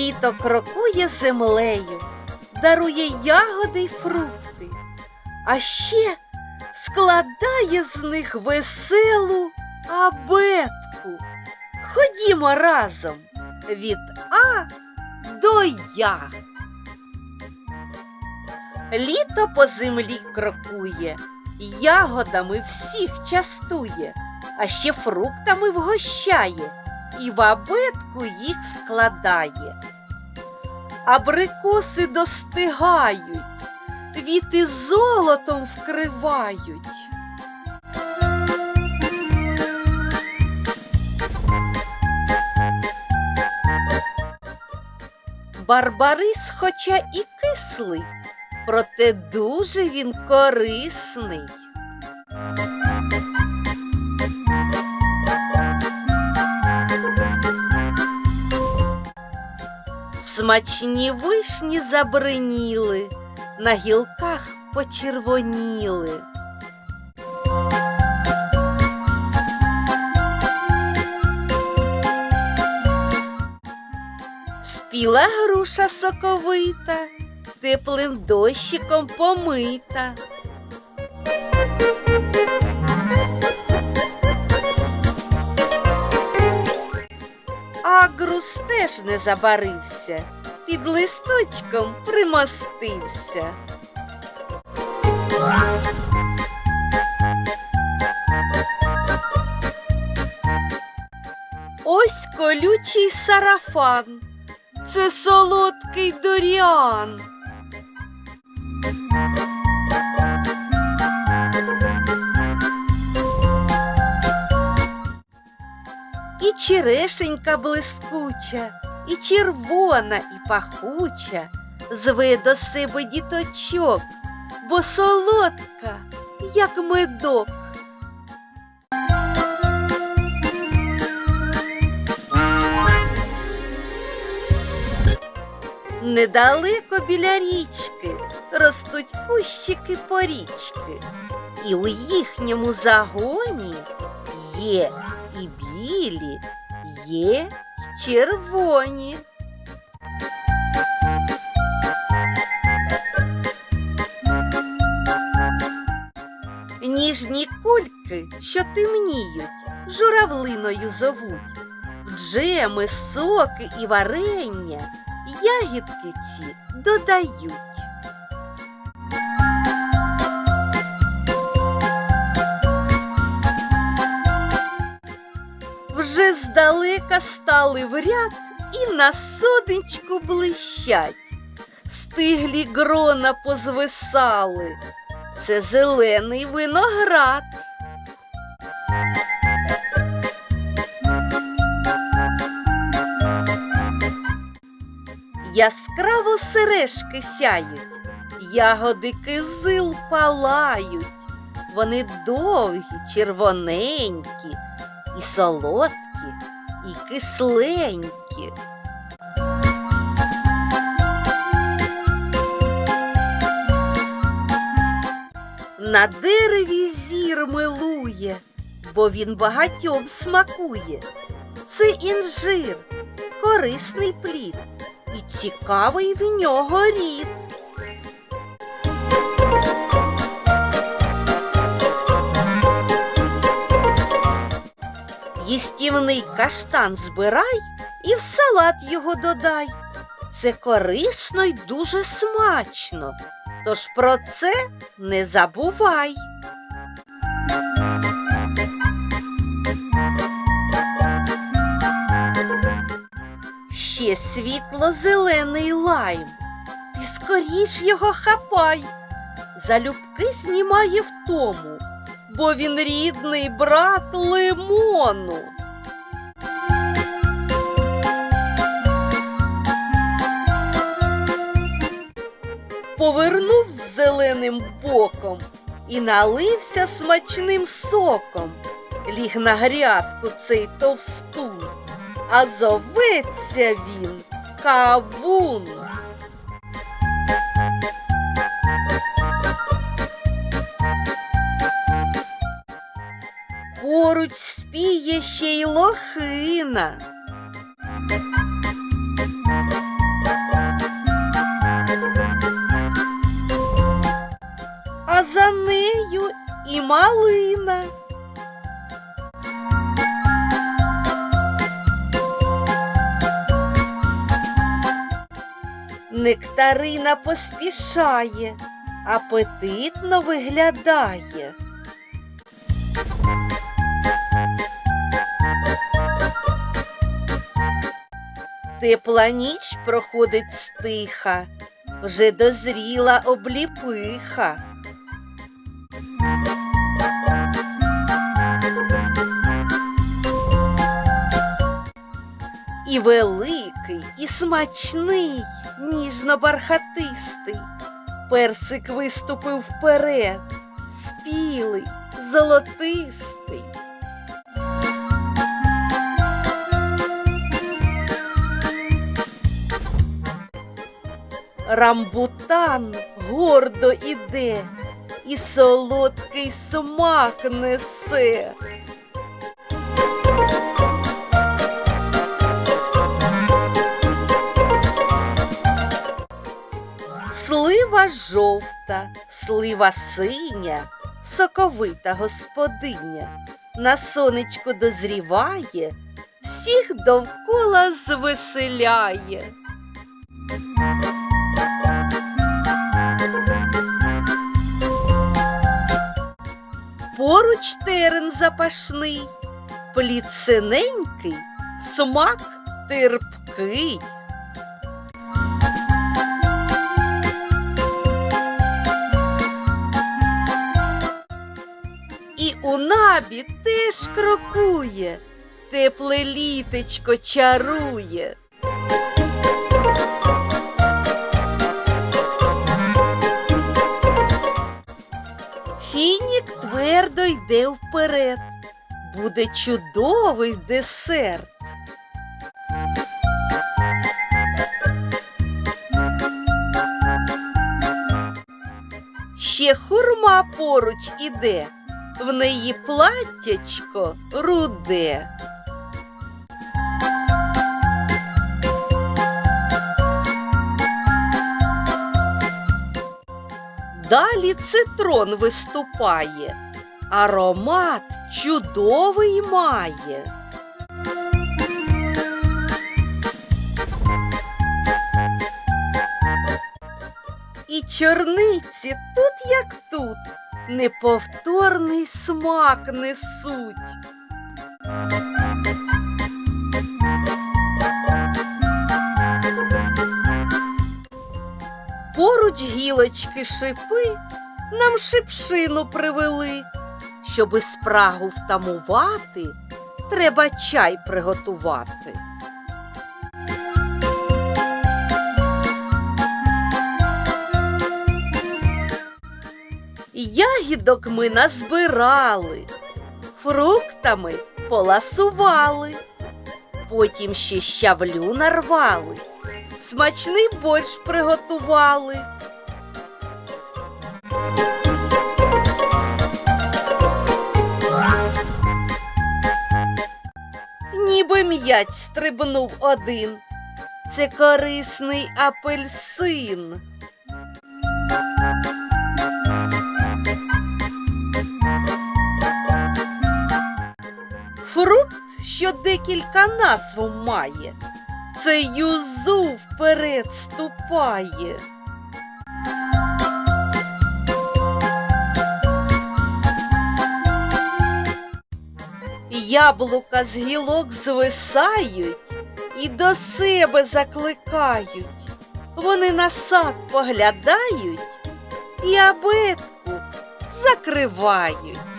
Літо крокує землею, дарує ягоди й фрукти, а ще складає з них веселу абетку. Ходімо разом від А до Я. Літо по землі крокує, ягодами всіх частує, а ще фруктами вгощає і в абетку їх складає. Абрикоси достигають, віти золотом вкривають. Барбарис, хоча і кислий, проте дуже він корисний. Смачні вишні забриніли, на гілках почервоніли. Спіла груша соковита, теплим дощиком помита. Агрус теж не забарився, під листочком примостився. Ось колючий сарафан, це солодкий дуріан. І черешенька блискуча, і червона, і пахуча, зве до себе діточок, бо солодка, як медок. Недалеко біля річки ростуть кущики порічки, і у їхньому загоні є і білі, є й червоні. Ніжні кульки, що темніють, журавлиною зовуть, в джеми, соки і варення ягідки ці додають. Здалека стали в ряд і на сонечку блищать. Стиглі грона позвисали. Це зелений виноград. Яскраво сережки сяють, ягоди кизил палають. Вони довгі, червоненькі, і солодкі, і кисленькі. На дереві зір милує, бо він багатьом смакує. Це інжир, корисний плід, і цікавий в нього рід. Їстівний каштан збирай і в салат його додай. Це корисно й дуже смачно. Тож про це не забувай. Ще світло-зелений лайм. Ти скоріш його хапай. Залюбки знімає втому, бо він рідний брат лимону. Повернув з зеленим боком і налився смачним соком. Ліг на грядку цей товстун, а зоветься він кавун. Поруч спіє ще й лохина. малина. Нектарина поспішає, апетитно виглядає. Тепла ніч проходить стиха, вже дозріла обліпиха. І великий, і смачний, ніжно-бархатистий. Персик виступив вперед, спілий, золотистий. Рамбутан гордо іде і солодкий смак несе. Слива жовта, слива синя, соковита господиня. На сонечку дозріває, всіх довкола звеселяє. Поруч терен запашний, плід синенький, смак терпкий. У теж крокує, тепле літечко чарує. Фінік твердо йде вперед. Буде чудовий десерт. Ще хурма поруч іде, в неї платтячко руде. Далі цитрон виступає, аромат чудовий має. І чорниці тут як тут, неповторний смак несуть. Поруч гілочки шипи нам шипшину привели. Щоби спрагу втамувати, треба чай приготувати. Ягідок ми назбирали, фруктами поласували, потім ще щавлю нарвали, смачний борщ приготували. Ніби м'ять стрибнув один. Це корисний апельсин. Фрукт, що декілька назв має, це юзу вперед ступає. Яблука з гілок звисають і до себе закликають. Вони на сад поглядають і абетку закривають.